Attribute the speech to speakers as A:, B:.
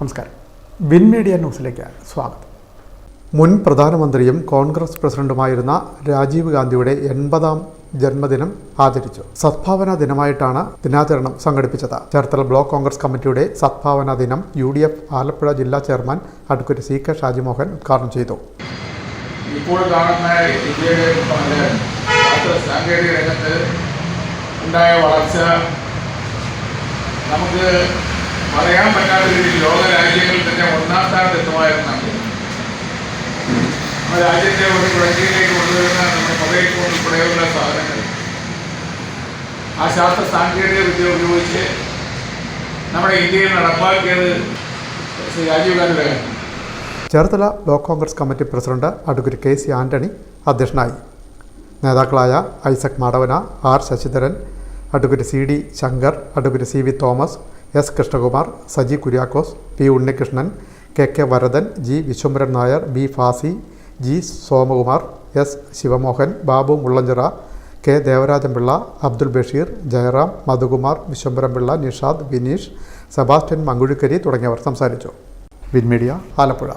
A: നമസ്കാരം. Win media ന്യൂസിലേക്ക് സ്വാഗതം. മുൻ പ്രധാനമന്ത്രിയും കോൺഗ്രസ് പ്രസിഡന്റുമായിരുന്ന രാജീവ് ഗാന്ധിയുടെ എൺപതാം ജന്മദിനം ആചരിച്ചു. സദ്ഭാവന ദിനമായിട്ടാണ് ദിനാചരണം സംഘടിപ്പിച്ചത്. ചേർത്തല ബ്ലോക്ക് കോൺഗ്രസ് കമ്മിറ്റിയുടെ സദ്ഭാവന ദിനം യു ഡി എഫ് ആലപ്പുഴ ജില്ലാ chairman advocate C K Shajimohan ഉദ്ഘാടനം ചെയ്തു.
B: ഇപ്പോൾ കാണുന്ന ഇന്ത്യയുടെ സാങ്കേതിക രംഗത്ത് ഉണ്ടായ വളർച്ച നമുക്ക് പറയാൻ പറ്റാത്ത രീതിയിൽ ലോക രാജ്യങ്ങളിൽ തന്നെ ഒന്നാം സ്ഥാനത്ത് എത്തുമായിരുന്നാണ് നമ്മുടെ രാജ്യത്തെ ഒരു പ്രകൃതിയിലേക്ക് കൊണ്ടുവരുന്ന നമ്മുടെ മൊബൈൽ ഫോൺ ഉൾപ്പെടെയുള്ള സാധനങ്ങൾ. ആ ശാസ്ത്ര സാങ്കേതിക വിദ്യ ഉപയോഗിച്ച് നമ്മുടെ ഇന്ത്യയിൽ നടപ്പാക്കിയത് ശ്രീ രാജീവ് ഗാന്ധിയുടെ
A: Cherthala block Congress committee president advocate K C Antony അധ്യക്ഷനായി. നേതാക്കളായ Isaac Madavana R Sasidharan advocate C D Shankar advocate C V Thomas S Krishnakumar Saji Kuriakose P Unnikrishnan K K Varadan G Viswambharan Nair B Fasi G Somakumar S Sivamohan Babu Mullanchira K Devarajanpillai Abdul Basheer Jayaram Madhukumar Viswambharanpillai Nishad Vineesh Sebastian Mankuzhikkari തുടങ്ങിയവർ സംസാരിച്ചു. വിൻമീഡിയ ആലപ്പുഴ.